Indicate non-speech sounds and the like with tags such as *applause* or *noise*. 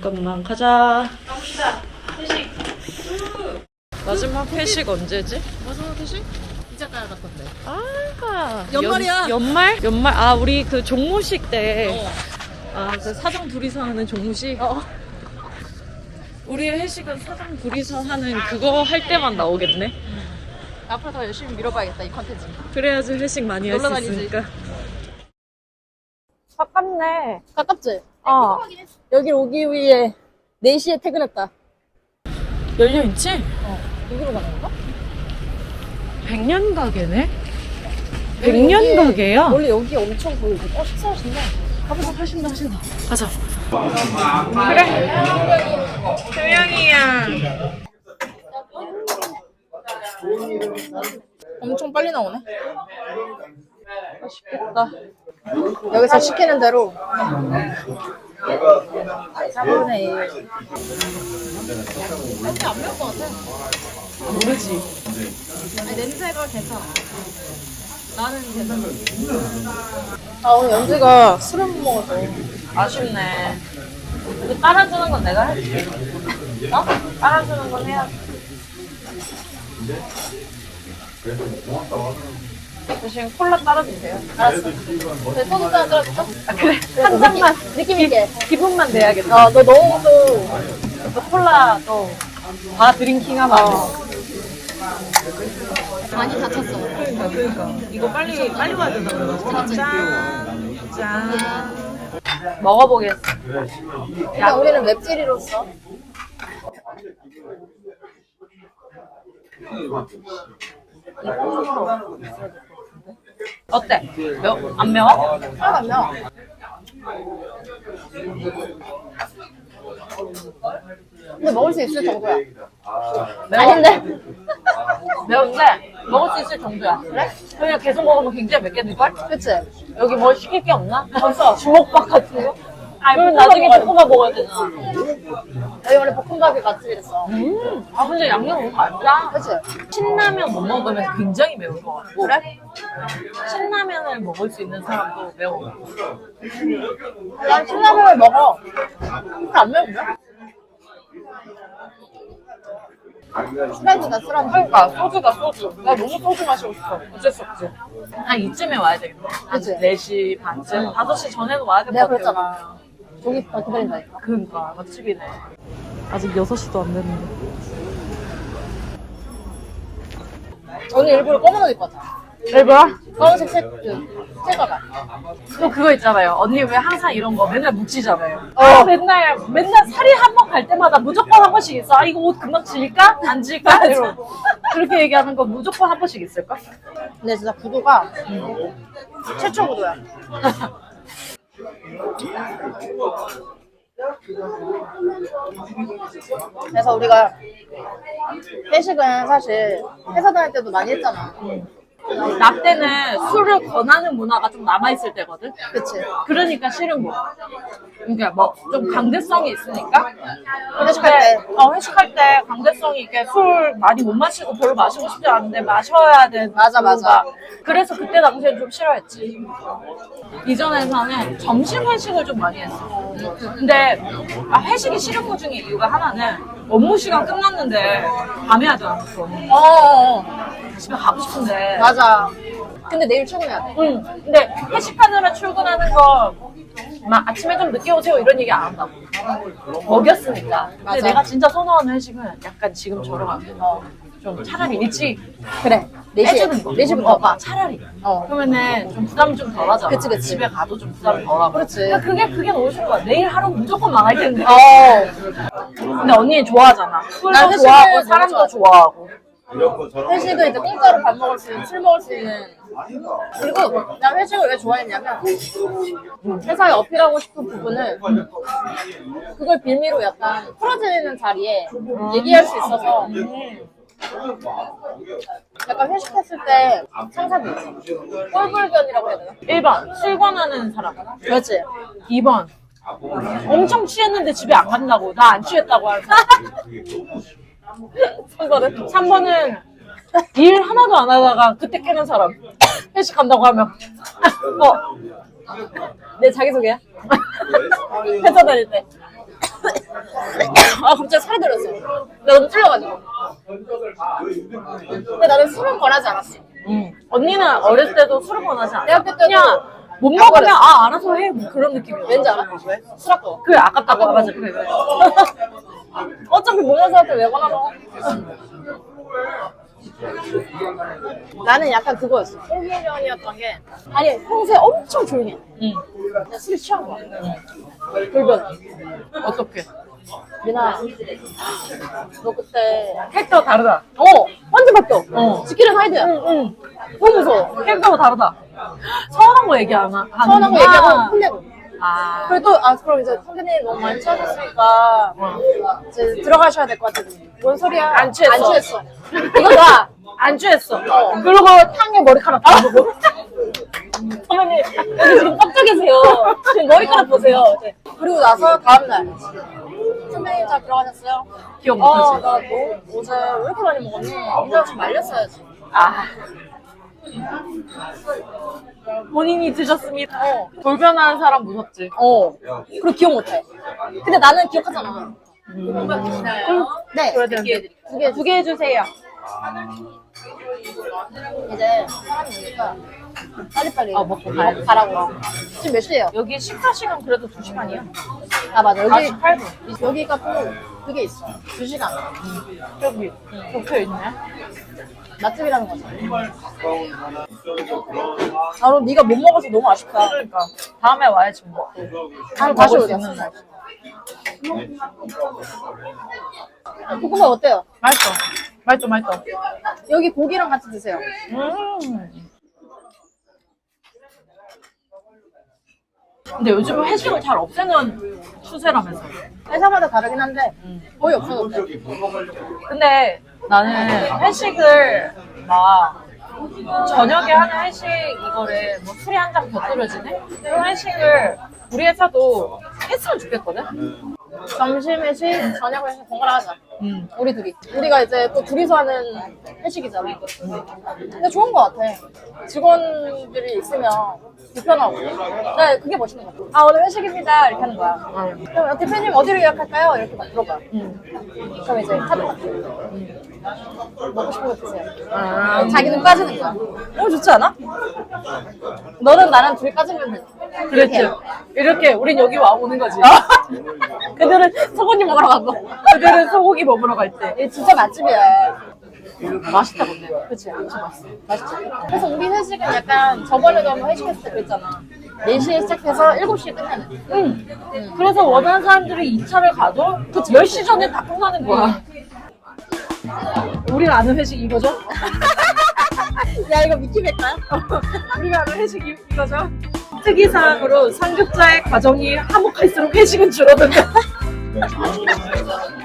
잠깐만 가자. 마지막 회식 언제지? 마지막 회식? 이자카야 같던데. 아 연말이야. 연, 연말? 연말 아 우리 그 종무식 어. 때아그 사장 둘이서 하는 종무식. 우리의 회식은 사장 둘이서 하는 그거 할 때만 나오겠네. 앞으로 더 열심히 밀어봐야겠다 이 컨텐츠. 그래야지 회식 많이 할 수. 있으니까. 가깝네. 가깝지? 어. 여기 오기 위해 4시에 퇴근했다. 열려 있지? 여기로 가는 건가? 백년 가게네. 백년 가게야. 원래 여기 엄청 보이지. 어, 식사하신다. 가보자, 하신다, 하신다. 가자. 그래. 조영이야. 엄청 빨리 나오네. 맛있겠다. 여기서 시키는 대로. 4분의 1. 냄새 안 매울 것 같아. 모르지. 아니, 냄새가 괜찮아. 나는 괜찮아. 아, 오늘 연지가 술을 못 먹어서. 아쉽네. 이거 따라주는 건 내가 할게. 어? 따라주는 건 해야지. 대신 콜라 따라주세요. 알았어. 내 소주 한잔 들어줄까? 아, 그래. 한 잔만. 느낌 있게. 기분만 내야겠다. 어, 너 너무 또. 또 콜라 또다 드링킹 하면 안 돼. 많이 다쳤어. 그러니까, 그러니까. 이거 빨리, 빨리 와야 된다. 짠. 짠. 먹어보겠어. 일단 우리는 웹찔이로서. 어때? 매, 안 매워? 하나가면 근데 먹을 수 있을 정도야. 매워? 아닌데? 매운데 먹을 수 있을 정도야. 그래? 그냥 계속 먹으면 굉장히 맵겠는걸? 그치? 여기 뭐 시킬 게 없나? 없어. 주먹밥 같은 거? 아니, 그럼 나중에 볶음밥 먹어야 되잖아. 여기 원래 볶음밥이 맛집이랬어. 음, 아, 근데 양념 너무 맛있다. 그치? 신라면 못 먹으면 굉장히 매울 것 같고. 그래? 신라면을 먹을 수 있는 사람도 매워. 난 신라면을 먹어. 근데 안 매운데? 술안주다 술안주. 그러니까 소주가 소주. 나 너무 소주 마시고 싶어. 어쩔 수 없지. 한 이쯤에 와야 되겠네. 한 그치? 4시 반쯤? 5시 전에도 와야 될 내가 것 같아. 그랬잖아. 저기 다 기다린다니까. 그러니까 맛집이네. 아직 6시도 안 됐는데. 오늘 일부러 검은 옷 입고 왔잖아. 일부러? 검은색 색, 그, 색깔가. 또 그거 있잖아요. 언니 왜 항상 이런 거 맨날 묻히잖아요. 어. 아, 맨날, 맨날 살이 한 번 갈 때마다 무조건 한 번씩 있어. 아, 이거 옷 금방 질까? 안 질까? 이러고. 그렇게 얘기하는 거 무조건 한 번씩 있을까? 근데 진짜 구도가 최초 구도야. *laughs* 그래서 우리가 회식은 사실 회사 다닐 때도 많이 했잖아. 나 때는 술을 권하는 문화가 좀 남아있을 때거든? 그치? 그러니까 싫은 거야. 그러니까 뭐 좀 강제성이 있으니까. 회식할 때. 어, 회식할 때 강제성이 있게 술 많이 못 마시고 별로 마시고 싶지 않은데 마셔야 되는. 맞아, 맞아. 그래서 그때 당시엔 좀 싫어했지. 이전에서는 점심 회식을 좀 많이 했어. 근데 아, 회식이 싫은 것 중에 이유가 하나는 업무 시간 끝났는데 밤에 하잖아. 보통. 어, 어, 어. 집에 가고 싶은데. 맞아. 근데 내일 출근해야 돼. 응. 근데 회식하느라 출근하는 거, 막 아침에 좀 늦게 오세요 이런 얘기 안 한다고. 먹였으니까. 근데 맞아. 내가 진짜 선호하는 회식은 약간 지금처럼 어, 좀 차라리 일찍 그래. 4시에. 해주는 거. 4시부터 어, 가. 차라리. 어. 그러면은 좀 부담이 좀 덜하잖아. 그치, 그치. 집에 가도 좀 부담이 덜하고. 그렇지. 그러니까 그게 그게 너무 싫은 거야. 내일 하루 무조건 망할 텐데. 어. 근데 언니 좋아하잖아. 술도 난 회식을 좋아하고 너무 사람도. 좋아하고. 회식은 이제 공짜로 밥 먹을 수 있는, 술 먹을 수 있는. 그리고 난 회식을 왜 좋아했냐면, 회사에 어필하고 싶은 부분을 그걸 빌미로 약간 풀어지는 자리에 얘기할 수 있어서 약간 회식했을 때 상사들 있지. 꼴불견이라고 해야 되나? 1번 술 권하는 사람. 그렇지. 2번 엄청 취했는데 집에 안 간다고 나 안 취했다고 하는 사람 *laughs* 3번은? 3번은 일 하나도 안 하다가 그때 깨는 사람 회식 간다고 하면 어. 내 자기소개야? 회사 다닐 때 아 갑자기 살이 들었어. 나 너무 찔려가지고. 근데 나는 술은 권하지 않았어. 응. 언니는 어렸을 때도 술을 권하지 않아. 대학교 때도 그냥 못 안 먹으면. 아 알아서 해. 뭐 그런 느낌이야. 왠지 알아? 왜? 술 아까워. 그래 아깝다고 아, 맞아 그래 그래. 어차피 사람한테 왜 권하노? 나는 약간 그거였어. 호기년이었던 게 아니 평소에 엄청 조용해. 응. 술이 취한 거야. 돌변. 어떻게? 미나, 너 그때 캐릭터가 다르다. 어 완전 바뀌어. 어. 지키는 하이드야. 응. 너무 무서워. 캐릭터가 다르다. *gasps* 서운한 거 얘기 안 하. 서운한 거 얘기하고 혼내고. 아. 그리고 또, 아, 그럼 이제 선생님 너무 많이 취하셨으니까 이제 들어가셔야 될 것 같아요. 뭔 소리야? 안 취했어. 안 취했어. 이거 봐. 안 취했어. 어. 그리고 탕에 머리카락 다 보고. 선생님, 여기 지금 깜짝 계세요. 지금 머리카락 보세요. 이제. 그리고 나서 다음날. 선생님 잘 들어가셨어요? 기억 어, 못하지. 나 너 어제 왜 이렇게 많이 먹었니? 이거 좀 말렸어야지. 아. 본인이 드셨습니다. 어. 돌변하는 사람 무섭지. 어. 그리고 기억 못해. 근데 나는 기억하잖아. 네. 그래야 되는데. 두 개, 두 개 해주세요. 이제 사람이 오니까 빨리빨리 아, 먹고 가야 돼. 가라고. 지금 몇 시예요? 여기 식사 시간 그래도 2시간이야. 아 맞아 여기 48분. 여기가 또 그게 있어. 두 시간 여기. 적혀 있네. 맛집이라는 거지. 바로 네가 못 먹어서 너무 아쉽다. 그러니까. 다음에 와야지 뭐. 다음 다시 먹을 수. 있는 날. 볶음밥 어때요? 맛있어. 맛있어, 맛있어. 여기 고기랑 같이 드세요. 음. 근데 요즘은 회식을 잘 없애는 추세라면서. 회사마다 다르긴 한데 거의 없어졌대. 근데 나는 회식을 막 저녁에 하는 회식 이거를 뭐 술이 한 잔 곁들여지네? 그런 회식을 우리 회사도 했으면 좋겠거든? 점심 회식, 저녁 회식 번갈아 하자. 음. 우리 둘이. 우리가 이제 또 둘이서 하는 회식이잖아. 근데 좋은 것 같아. 직원들이 있으면 불편하고. 네, 그게 멋있는 것 같아. 아, 오늘 회식입니다. 이렇게 하는 거야. 그럼 대표님 어디로 예약할까요? 이렇게 막 물어봐. 그럼 이제 카드 받고. 먹고 싶은 거 드세요. 아, 자기는 빠지는 거야. 너무 좋지 않아? 너는 나랑 둘이 빠지면 돼. 그렇지. 이렇게 우린 여기 와 오는 거지. *laughs* 그들은 소고기 먹으러 가고. 그들은 소고기 먹으러 갈 때. 이게 진짜 맛집이야. 맛있다, 근데. 그치, 엄청 맛있어. 맛있지. 그래서 우리 회식은 약간 저번에도 한번 회식했을 때 그랬잖아. 4시에 시작해서 7시에 끝나는. 응. 그래서 원하는 사람들이 2차를 가도 그 10시 전에 다 끝나는 거야. 우리가 아는 회식 이거죠? *laughs* 야, 이거 미키백과야? *laughs* 우리가 아는 회식 이- 이거죠? 특이사항으로 상급자의 과정이 화목할수록 회식은 줄어든다. *laughs*